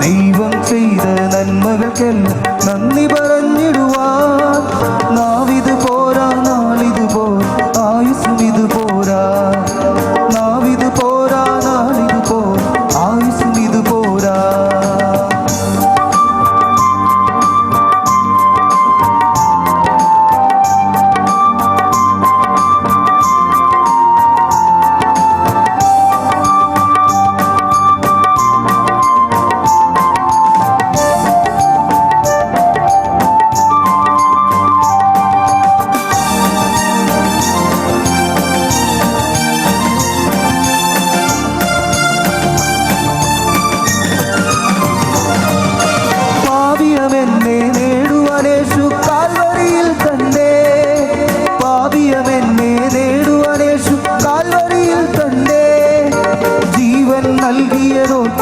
ദൈവം ചെയ്ത നന്മകൾക്കെല്ലാം നന്ദി പറഞ്ഞിടുവാൻ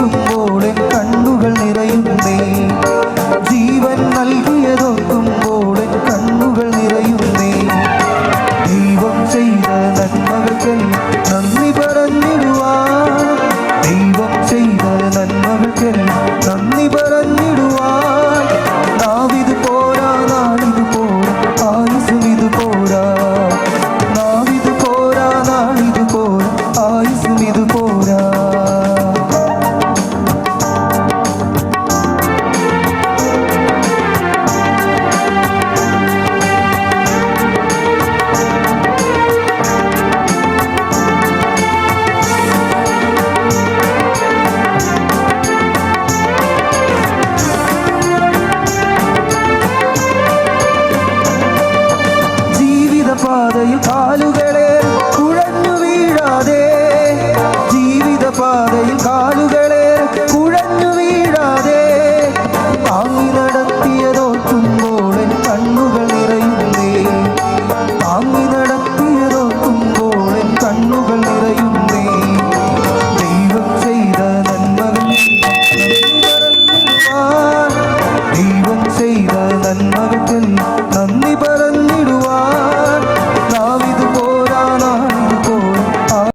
നൽകിയതോർക്കുമ്പോൾ എൻ കണ്ണുകൾ നിറയുന്നേ ജീവൻ നൽകിയതോർക്കുമ്പോൾ എൻ കണ്ണുകൾ നിറയുന്നേ ദൈവം ചെയ്ത നന്മകൾക്കെല്ലാം നന്ദി പറഞ്ഞിടുവാൻ. ദൈവം കാലുകളെ കുഴഞ്ഞു വീഴാതെ താങ്ങി നടത്തിയതോർക്കുമ്പോൾ കണ്ണുകൾ നിറയുന്നേ. താങ്ങി നടത്തിയതോർക്കുമ്പോൾ കണ്ണുകൾ നിറയുന്നേ. ദൈവം ചെയ്ത നന്മകൾ ദൈവം ചെയ്ത നന്മകൾ